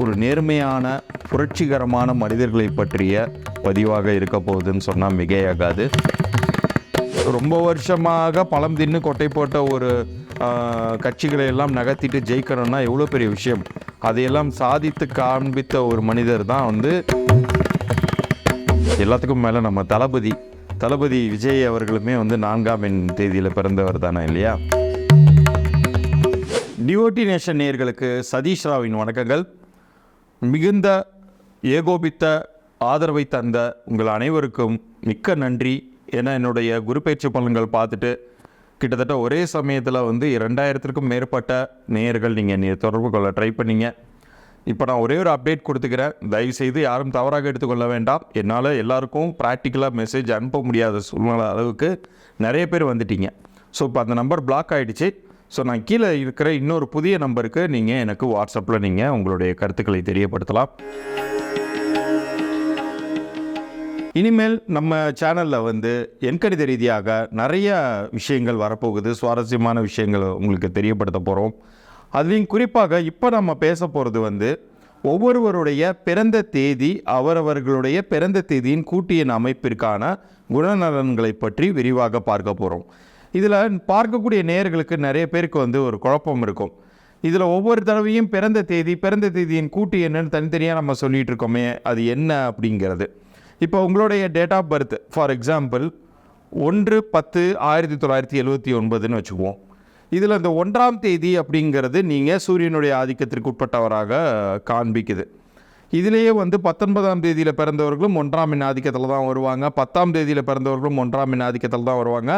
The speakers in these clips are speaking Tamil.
ஒரு நேர்மையான புரட்சிகரமான மனிதர்களை பற்றிய பதிவாக இருக்க போகுதுன்னு சொன்னால் மிகையாகாது. ரொம்ப வருஷமாக பழம் தின்னு கொட்டை போட்ட ஒரு கட்சிகளை எல்லாம் நகர்த்திட்டு ஜெயிக்கணும்னா எவ்வளோ பெரிய விஷயம். அதையெல்லாம் சாதித்து காண்பித்த ஒரு மனிதர் தான் வந்து எல்லாத்துக்கும் மேலே நம்ம தளபதி. தளபதி விஜய் அவர்களுமே வந்து நான்காம் எண் தேதியில் பிறந்தவர் தானே இல்லையா? டிஓடி நேஷன் நேயர்களுக்கு சதீஷ் ராவின் வணக்கங்கள். மிகுந்த ஏகோபித்த ஆதரவை தந்த உங்கள் அனைவருக்கும் மிக்க நன்றி ஏன்னா என்னுடைய குரு பயிற்சி பலன்கள் பார்த்துட்டு கிட்டத்தட்ட ஒரே சமயத்தில் வந்து இரண்டாயிரத்திற்கும் மேற்பட்ட நேயர்கள் நீங்கள் தொடர்பு கொள்ள ட்ரை பண்ணீங்க. இப்போ நான் ஒரே ஒரு அப்டேட் கொடுத்துக்கிறேன். தயவுசெய்து யாரும் தவறாக எடுத்துக்கொள்ள வேண்டாம். என்னால் எல்லாருக்கும் ப்ராக்டிக்கலாக மெசேஜ் அனுப்ப முடியாத சூழ்நிலை அளவுக்கு நிறைய பேர் வந்துட்டீங்க. ஸோ இப்போ அந்த நம்பர் பிளாக் ஆகிடுச்சு ஸோ நான் கீழே இருக்கிற இன்னொரு புதிய நம்பருக்கு நீங்கள் எனக்கு வாட்ஸ்அப்பில் நீங்கள் உங்களுடைய கருத்துக்களை தெரியப்படுத்தலாம். இனிமேல் நம்ம சேனலில் வந்து எண்கணித ரீதியாக நிறைய விஷயங்கள் வரப்போகுது. சுவாரஸ்யமான விஷயங்கள் உங்களுக்கு தெரியப்படுத்த போகிறோம் அதுலேயும் குறிப்பாக இப்போ நம்ம பேச போகிறது வந்து ஒவ்வொருவருடைய பிறந்த தேதி அவரவர்களுடைய பிறந்த தேதியின் கூட்டியின் அமைப்பிற்கான குணநலன்களை பற்றி விரிவாக பார்க்க போகிறோம் இதில் பார்க்கக்கூடிய நேயர்களுக்கு நிறைய பேருக்கு வந்து ஒரு குழப்பம் இருக்கும். இதில் ஒவ்வொரு தடவையும் பிறந்த தேதி பிறந்த தேதியின் கூட்டு என்னன்னு தனித்தனியாக நம்ம சொல்லிகிட்டு இருக்கோமே அது என்ன அப்படிங்கிறது. இப்போ உங்களுடைய date of birth for example ஒன்று பத்து ஆயிரத்தி தொள்ளாயிரத்தி எழுபத்தி ஒன்பதுன்னு வச்சுக்குவோம். இதில் இந்த ஒன்றாம் தேதி அப்படிங்கிறது நீங்கள் சூரியனுடைய ஆதிக்கத்திற்கு உட்பட்டவராக காண்பிக்குது. இதிலேயே வந்து பத்தொன்பதாம் தேதியில் பிறந்தவர்களும் ஒன்றாம் எண் ஆதிக்கத்தில் தான் வருவாங்க. பத்தாம் தேதியில் பிறந்தவர்களும் ஒன்றாம் எண் ஆதிக்கத்தில் தான் வருவாங்க.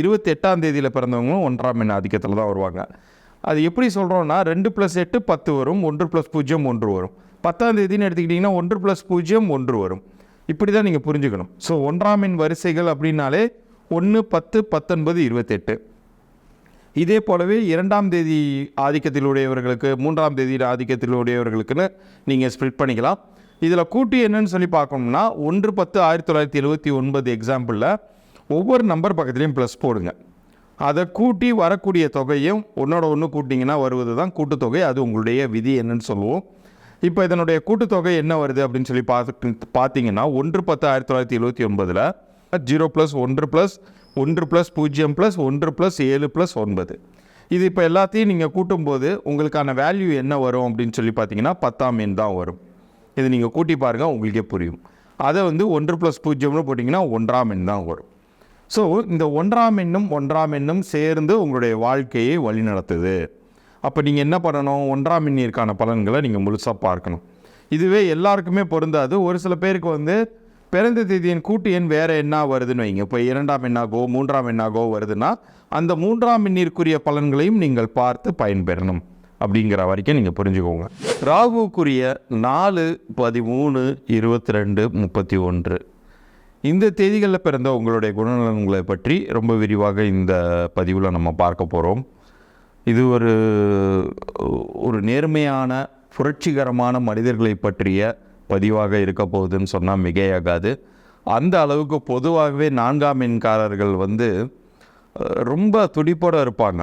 இருபத்தி எட்டாம் தேதியில் பிறந்தவங்களும் ஒன்றாம் எண் ஆதிக்கத்தில் தான் வருவாங்க. அது எப்படி சொல்கிறோன்னா ரெண்டு ப்ளஸ் எட்டு பத்து வரும் ஒன்று ப்ளஸ் பூஜ்ஜியம் ஒன்று வரும். பத்தாம் தேதின்னு எடுத்துக்கிட்டிங்கன்னா ஒன்று ப்ளஸ் பூஜ்ஜியம் ஒன்று வரும். இப்படி தான் நீங்கள் புரிஞ்சுக்கணும். ஸோ ஒன்றாம் எண் வரிசைகள் அப்படின்னாலே ஒன்று பத்து பத்தொன்பது இருபத்தெட்டு. இதே போலவே இரண்டாம் தேதி ஆதிக்கத்தில் உடையவர்களுக்கு மூன்றாம் தேதி ஆதிக்கத்தில் உடையவர்களுக்குன்னு நீங்கள் ஸ்ப்ளிட் பண்ணிக்கலாம். இதில் கூட்டி என்னன்னு சொல்லி பார்க்கணும்னா ஒன்று பத்து ஆயிரத்தி தொள்ளாயிரத்தி எழுபத்தி ஒன்பது எக்ஸாம்பிளில் ஒவ்வொரு நம்பர் பக்கத்துலேயும் ப்ளஸ் போடுங்க. அதை கூட்டி வரக்கூடிய தொகையும் ஒன்றோட ஒன்று கூட்டிங்கன்னா வருவது தான் கூட்டுத்தொகை அது உங்களுடைய விதி என்னன்னு சொல்லுவோம். இப்போ இதனுடைய கூட்டுத்தொகை என்ன வருது அப்படின்னு சொல்லி பார்த்து பார்த்தீங்கன்னா ஒன்று பத்து ஆயிரத்தி தொள்ளாயிரத்தி எழுபத்தி ஒன்பதில் ஜீரோ ப்ளஸ் ஒன்று ப்ளஸ் ஒன்று ப்ளஸ் பூஜ்ஜியம் ப்ளஸ் ஒன்று ப்ளஸ் ஏழு ப்ளஸ் ஒன்பது. இது இப்போ எல்லாத்தையும் நீங்கள் கூட்டும்போது உங்களுக்கான வேல்யூ என்ன வரும் அப்படின்னு சொல்லி பார்த்தீங்கன்னா பத்தாம் எண் தான் வரும். இது நீங்கள் கூட்டி பாருங்கள் உங்களுக்கே புரியும். அதை வந்து ஒன்று ப்ளஸ் பூஜ்ஜியம்னு போட்டிங்கன்னா ஒன்றாம் எண் தான் வரும். ஸோ இந்த ஒன்றாம் எண்ணும் ஒன்றாம் எண்ணும் சேர்ந்து உங்களுடைய வாழ்க்கையை வழிநடத்துது. அப்போ நீங்கள் என்ன பண்ணணும்? ஒன்றாம் எண்ணிற்கான பலன்களை நீங்கள் முழுசாக பார்க்கணும். இதுவே எல்லாருக்குமே பொருந்தாது. ஒரு சில பேருக்கு வந்து பிறந்த தேதியின் கூட்டு எண் வேறு என்ன வருதுன்னு வைங்க. இப்போ இரண்டாம் எண்ணாகோ மூன்றாம் எண்ணாகோ வருதுன்னா அந்த மூன்றாம் எண்ணிற்குரிய பலன்களையும் நீங்கள் பார்த்து பயன்பெறணும். அப்படிங்கிற வரைக்கும் நீங்கள் புரிஞ்சுக்கோங்க. ராகுக்குரிய நாலு பதிமூணு இருபத்தி ரெண்டு முப்பத்தி ஒன்று இந்த தேதிகளில் பிறந்த உங்களுடைய குணநலன்களை பற்றி ரொம்ப விரிவாக இந்த பதிவில் நம்ம பார்க்க போகிறோம் இது ஒரு ஒரு நேர்மையான புரட்சிகரமான மனிதர்களை பற்றிய பதிவாக இருக்க போகுதுன்னு சொன்னால் மிகையாகாது. அந்த அளவுக்கு பொதுவாகவே நான்காம் எண்காரர்கள் வந்து ரொம்ப துடிப்போட இருப்பாங்க.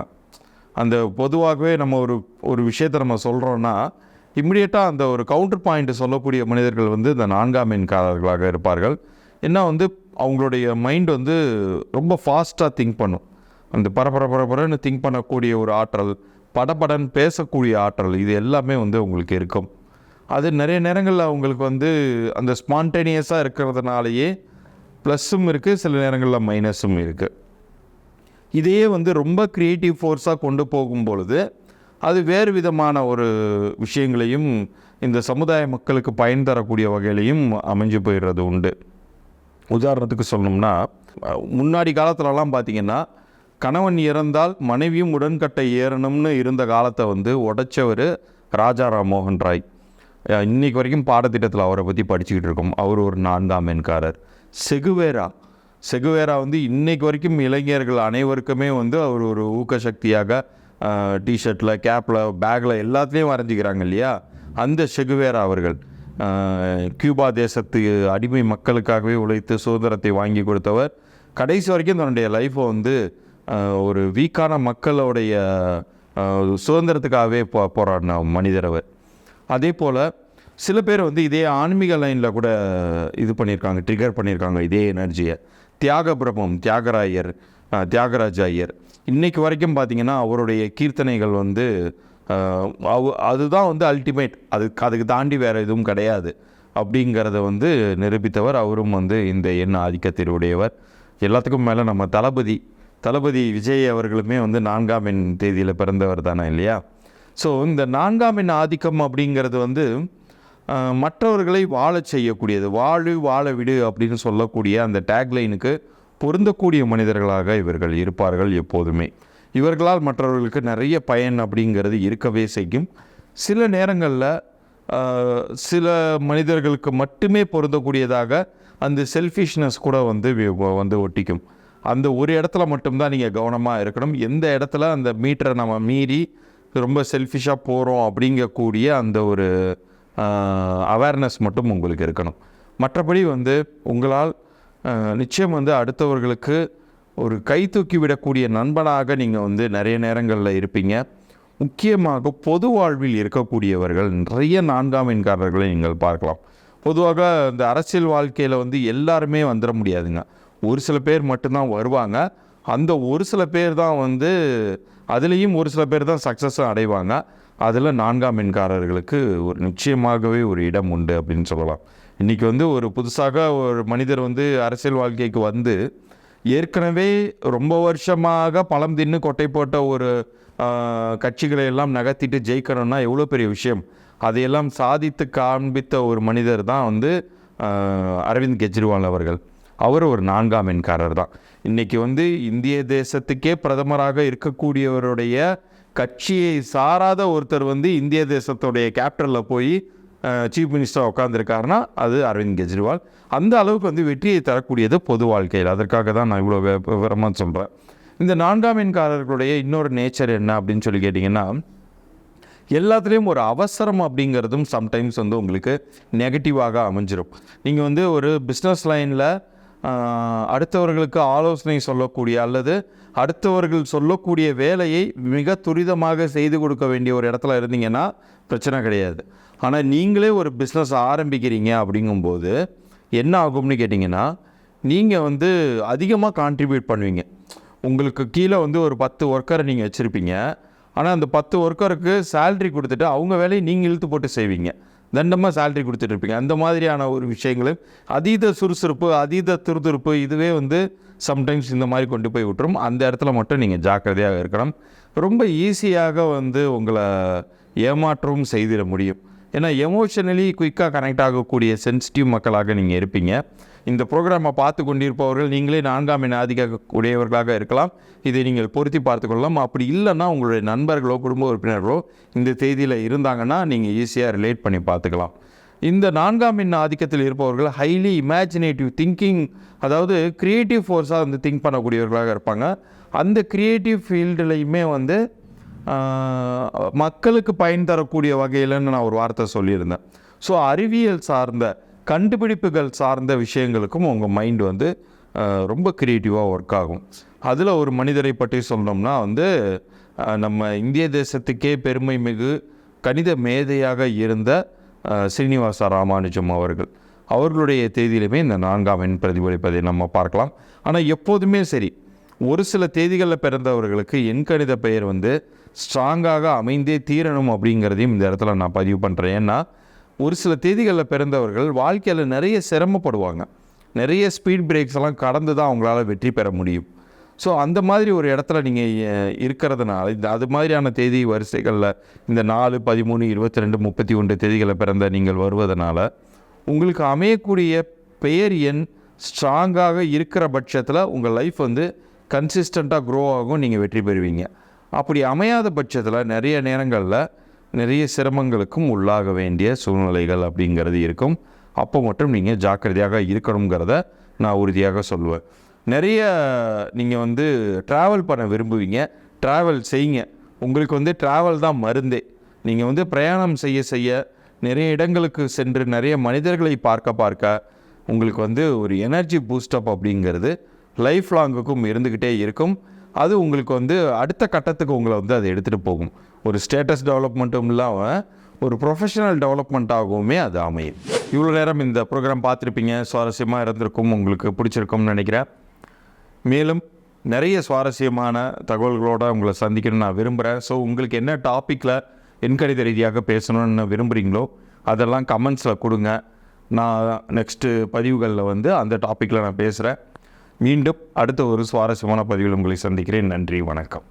அந்த பொதுவாகவே நம்ம ஒரு ஒரு விஷயத்தை நம்ம சொல்கிறோன்னா இம்மிடியட்டாக அந்த ஒரு கவுண்டர் பாயிண்ட் சொல்லக்கூடிய மனிதர்கள் வந்து இந்த நான்காம் எண்காரர்களாக இருப்பார்கள். என்ன வந்து அவங்களுடைய மைண்ட் வந்து ரொம்ப ஃபாஸ்ட்டாக திங்க் பண்ணும். அந்த பரபர பரபரன்னு திங்க் பண்ணக்கூடிய ஒரு ஆற்றல் படபடன் பேசக்கூடிய ஆற்றல் இது எல்லாமே வந்து உங்களுக்கு இருக்கும். அது நிறைய நேரங்களில் அவங்களுக்கு வந்து அந்த ஸ்பான்டேனியஸாக இருக்கிறதுனாலேயே ப்ளஸ்ஸும் இருக்குது சில நேரங்களில் மைனஸும் இருக்குது இதையே வந்து ரொம்ப க்ரியேட்டிவ் ஃபோர்ஸாக கொண்டு போகும் பொழுது அது வேறு விதமான ஒரு விஷயங்களையும் இந்த சமுதாய மக்களுக்கு பயன் தரக்கூடிய வகையிலையும் அமைஞ்சு போயிடுறது உண்டு. உதாரணத்துக்கு சொல்லணும்னா முன்னாடி காலத்துலலாம் பார்த்தீங்கன்னா கணவன் இறந்தால் மனைவியும் உடன்கட்டை ஏறணும்னு இருந்த காலத்தை வந்து உடைச்சவர் ராஜா ராம்மோகன் ராய். இன்றைக்கு வரைக்கும் பாடத்திட்டத்தில் அவரை பற்றி படிச்சுக்கிட்டு இருக்கோம். அவர் ஒரு நான்காம் எண்காரர். செகுவேரா. செகுவேரா வந்து இன்றைக்கு வரைக்கும் இளைஞர்கள் அனைவருக்குமே வந்து அவர் ஒரு ஊக்க சக்தியாக டிஷர்ட்டில் கேப்பில் பேக்கில் எல்லாத்துலேயும் வரைஞ்சிக்கிறாங்க இல்லையா? அந்த செகுவேரா அவர்கள் கியூபா தேசத்து அடிமை மக்களுக்காகவே உழைத்து சுதந்திரத்தை வாங்கி கொடுத்தவர். கடைசி வரைக்கும் தன்னுடைய லைஃப்பை வந்து ஒரு வீக்கான மக்களுடைய சுதந்திரத்துக்காகவே போ போராடின மனிதர் அவர். அதே போல் சில பேர் வந்து இதே ஆன்மீக லைனில் கூட இது பண்ணியிருக்காங்க ட்ரிகர் பண்ணியிருக்காங்க இதே எனர்ஜியை தியாக பிரபம் தியாகராயர் அஹ், தியாகராஜ ஐயர். இன்றைக்கு வரைக்கும் பார்த்தீங்கன்னா அவருடைய கீர்த்தனைகள் வந்து அவ- அதுதான் வந்து அல்டிமேட் அதுக்கு அதுக்கு தாண்டி வேறு எதுவும் கிடையாது. அப்படிங்கிறத வந்து நிரூபித்தவர். அவரும் வந்து இந்த எண் ஆதிக்கத்தினுடையவர் எல்லாத்துக்கும் மேலே நம்ம தளபதி தளபதி விஜய் அவர்களுமே வந்து நான்காம் எண் தேதியில் பிறந்தவர் தானே இல்லையா? ஸோ இந்த நான்காம் எண் ஆதிக்கம் அப்படிங்கிறது வந்து மற்றவர்களை வாழச் செய்யக்கூடியது. வாழு வாழ விடு அப்படின்னு சொல்லக்கூடிய அந்த டேக்லைனுக்கு பொருந்தக்கூடிய மனிதர்களாக இவர்கள் இருப்பார்கள் எப்போதுமே. இவர்களால் மற்றவர்களுக்கு நிறைய பயன் அப்படிங்கிறது இருக்கவே செய்யும். சில நேரங்களில் சில மனிதர்களுக்கு மட்டுமே பொருந்தக்கூடியதாக அந்த செல்ஃபிஷ்னஸ் கூட வந்து வந்து ஒட்டிக்கும். அந்த ஒரு இடத்துல மட்டும்தான் நீங்கள் கவனமாக இருக்கணும். எந்த இடத்துல அந்த மீட்டரை நம்ம மீறி ரொம்ப செல்ஃபிஷாக போகிறோம் அப்படிங்கக்கூடிய அந்த ஒரு அவேர்னஸ் மட்டும் உங்களுக்கு இருக்கணும். மற்றபடி வந்து உங்களால் நிச்சயம் வந்து அடுத்தவர்களுக்கு ஒரு கை தூக்கி விடக்கூடிய நண்பனாக நீங்கள் வந்து நிறைய நேரங்களில் இருப்பீங்க. முக்கியமாக பொது வாழ்வில் இருக்கக்கூடியவர்கள் நிறைய நான்காம் எண்காரர்களை நீங்கள் பார்க்கலாம். பொதுவாக இந்த அரசியல் வாழ்க்கையில் வந்து எல்லாருமே வந்துட முடியாதுங்க. ஒரு சில பேர் மட்டும்தான் வருவாங்க. அந்த ஒரு சில பேர் தான் வந்து அதுலேயும் ஒரு சில பேர் தான் சக்ஸஸும் அடைவாங்க. அதில் நான்காம் மின்காரர்களுக்கு ஒரு நிச்சயமாகவே ஒரு இடம் உண்டு அப்படின்னு சொல்லலாம். இன்றைக்கி வந்து ஒரு புதுசாக ஒரு மனிதர் வந்து அரசியல் வாழ்க்கைக்கு வந்து ஏற்கனவே ரொம்ப வருஷமாக பழம் தின்னு கொட்டை போட்ட ஒரு கட்சிகளை எல்லாம் நகர்த்திட்டு ஜெயிக்கணும்னா எவ்வளோ பெரிய விஷயம்? அதையெல்லாம் சாதித்து காண்பித்த ஒரு மனிதர் தான் வந்து அரவிந்த் கெஜ்ரிவால் அவர்கள். அவர் ஒரு நான்காம் எண்காரர் தான். இன்றைக்கி வந்து இந்திய தேசத்துக்கே பிரதமராக இருக்கக்கூடியவருடைய கட்சியை சாராத ஒருத்தர் வந்து இந்திய தேசத்துடைய கேபிட்டலில் போய் சீஃப் மினிஸ்டராக உட்காந்துருக்காருன்னா அது அரவிந்த் கெஜ்ரிவால். அந்த அளவுக்கு வந்து வெற்றியை தரக்கூடியது பொது வாழ்க்கையில். அதற்காக தான் நான் இவ்வளோ விவரமாக சொல்கிறேன் இந்த நான்காம் எண்காரர்களுடைய இன்னொரு நேச்சர் என்ன அப்படின்னு சொல்லி கேட்டிங்கன்னா எல்லாத்துலேயும் ஒரு அவசரம் அப்படிங்கிறதும் சம்டைம்ஸ் வந்து உங்களுக்கு நெகட்டிவாக அமைஞ்சிடும் நீங்கள் வந்து ஒரு பிஸ்னஸ் லைனில் அடுத்தவர்களுக்கு ஆலோசனை சொல்லக்கூடிய அல்லது அடுத்தவர்கள் சொல்லக்கூடிய வேலையை மிக துரிதமாக செய்து கொடுக்க வேண்டிய ஒரு இடத்துல இருந்தீங்கன்னா பிரச்சனை கிடையாது. ஆனால் நீங்களே ஒரு பிஸ்னஸ் ஆரம்பிக்கிறீங்க அப்படிங்கும்போது என்ன ஆகும்னு கேட்டிங்கன்னா நீங்கள் வந்து அதிகமாக கான்ட்ரிபியூட் பண்ணுவீங்க. உங்களுக்கு கீழே வந்து ஒரு பத்து ஒர்க்கரை நீங்கள் வச்சுருப்பீங்க. ஆனால் அந்த பத்து ஒர்க்கருக்கு சேல்ரி கொடுத்துட்டு அவங்க வேலையை நீங்கள் இழுத்து போட்டு செய்வீங்க. தண்டமாக சேல்ரி கொடுத்துட்டு இருப்பீங்க. அந்த மாதிரியான ஒரு விஷயங்களும் அதீத சுறுசுறுப்பு அதீத துருதுருப்பு இதுவே வந்து சம்டைம்ஸ் இந்த மாதிரி கொண்டு போய் விட்டுரும். அந்த இடத்துல மட்டும் நீங்கள் ஜாக்கிரதையாக இருக்கணும். ரொம்ப ஈஸியாக வந்து உங்களை ஏமாற்றவும் செய்திட முடியும். ஏன்னா எமோஷனலி குயிக்காக கனெக்ட் ஆகக்கூடிய சென்சிட்டிவ் மக்களாக நீங்கள் இருப்பீங்க. இந்த ப்ரோக்ராமை பார்த்து கொண்டிருப்பவர்கள் நீங்களே நான்காம் எண் ஆதிக்க உடையவர்களாக இருக்கலாம். இதை நீங்கள் பொருத்தி பார்த்துக்கொள்ளலாம் அப்படி இல்லைன்னா உங்களுடைய நண்பர்களோ குடும்ப உறுப்பினர்களோ இந்த தேதியில் இருந்தாங்கன்னா நீங்கள் ஈஸியாக ரிலேட் பண்ணி பார்த்துக்கலாம். இந்த நான்காம் எண் ஆதிக்கத்தில் இருப்பவர்கள் ஹைலி இமேஜினேட்டிவ் திங்கிங் அதாவது க்ரியேட்டிவ் ஃபோர்ஸாக வந்து திங்க் பண்ணக்கூடியவர்களாக இருப்பாங்க. அந்த க்ரியேட்டிவ் ஃபீல்டுலையுமே வந்து மக்களுக்கு பயன் தரக்கூடிய வகையிலன்னு நான் ஒரு வார்த்தை சொல்லியிருந்தேன். ஸோ அறிவியல் சார்ந்த கண்டுபிடிப்புகள் சார்ந்த விஷயங்களுக்கும் உங்கள் மைண்ட் வந்து ரொம்ப க்ரியேட்டிவாக ஒர்க் ஆகும். அதில் ஒரு மனிதரை பற்றி சொன்னோம்னா வந்து நம்ம இந்திய தேசத்துக்கே பெருமை மிகு கணித மேதையாக இருந்த ஸ்ரீனிவாச ராமானுஜம் அவர்கள். அவர்களுடைய தேதியிலுமே இந்த நான்காம் எண் பிரதிபலிப்பதை நம்ம பார்க்கலாம். ஆனால் எப்போதுமே சரி ஒரு சில தேதிகளில் பிறந்தவர்களுக்கு என் கணித பெயர் வந்து ஸ்ட்ராங்காக அமைந்தே தீரணும் அப்படிங்கிறதையும் இந்த இடத்துல நான் பதிவு பண்ணுறேன் ஏன்னா ஒரு சில தேதிகளில் பிறந்தவர்கள் வாழ்க்கையில் நிறைய சிரமப்படுவாங்க. நிறைய ஸ்பீட் பிரேக்ஸ் எல்லாம் கடந்து தான் அவங்களால வெற்றி பெற முடியும். ஸோ அந்த மாதிரி ஒரு இடத்துல நீங்கள் இருக்கிறதுனால இந்த அது மாதிரியான தேதி வரிசைகளில் இந்த நாலு பதிமூணு இருபத்தி ரெண்டு முப்பத்தி ஒன்று தேதிகளை பிறந்த நீங்கள் வருவதனால உங்களுக்கு அமையக்கூடிய பெயர் எண் ஸ்ட்ராங்காக இருக்கிற பட்சத்தில் உங்கள் லைஃப் வந்து கன்சிஸ்டண்ட்டாக க்ரோ ஆகும் நீங்கள் வெற்றி பெறுவீங்க. அப்படி அமையாத பட்சத்தில் நிறைய நேரங்களில் நிறைய சிரமங்களுக்கும் உள்ளாக வேண்டிய சூழ்நிலைகள் அப்படிங்கிறது இருக்கும். அப்போ மட்டும் நீங்கள் ஜாக்கிரதையாக இருக்கணுங்கிறத நான் உறுதியாக சொல்லுவேன். நிறைய நீங்கள் வந்து ட்ராவல் பண்ண விரும்புவீங்க. ட்ராவல் செய்யுங்க. உங்களுக்கு வந்து ட்ராவல் தான் மருந்தே. நீங்கள் வந்து பிரயாணம் செய்ய செய்ய நிறைய இடங்களுக்கு சென்று நிறைய மனிதர்களை பார்க்க பார்க்க உங்களுக்கு வந்து ஒரு எனர்ஜி பூஸ்டப் அப்படிங்கிறது லைஃப் லாங்குக்கும் இருந்துக்கிட்டே இருக்கும். அது உங்களுக்கு வந்து அடுத்த கட்டத்துக்கு உங்களை வந்து அதை எடுத்துகிட்டு போகும். ஒரு ஸ்டேட்டஸ் டெவலப்மெண்ட்டும் இல்லாமல் ஒரு ப்ரொஃபஷனல் டெவலப்மெண்ட்டாகவுமே அது அமையும். இவ்வளோ நேரம் இந்த ப்ரோக்ராம் பார்த்துருப்பீங்க. சுவாரஸ்யமாக இருந்திருக்கும் உங்களுக்கு பிடிச்சிருக்கும்னு நினைக்கிறேன். மேலும் நிறைய சுவாரஸ்யமான தகவல்களோடு உங்களை சந்திக்கணும்னு நான் விரும்புகிறேன் ஸோ உங்களுக்கு என்ன டாப்பிக்கில் எண்கணித ரீதியாக பேசணும்னு விரும்புகிறீங்களோ அதெல்லாம் கமெண்ட்ஸில் கொடுங்க. நான் நெக்ஸ்ட்டு பதிவுகளில் வந்து அந்த டாப்பிக்கில் நான் பேசுகிறேன் மீண்டும் அடுத்த ஒரு சுவாரஸ்யமான பதிவில் உங்களை சந்திக்கிறேன். நன்றி வணக்கம்.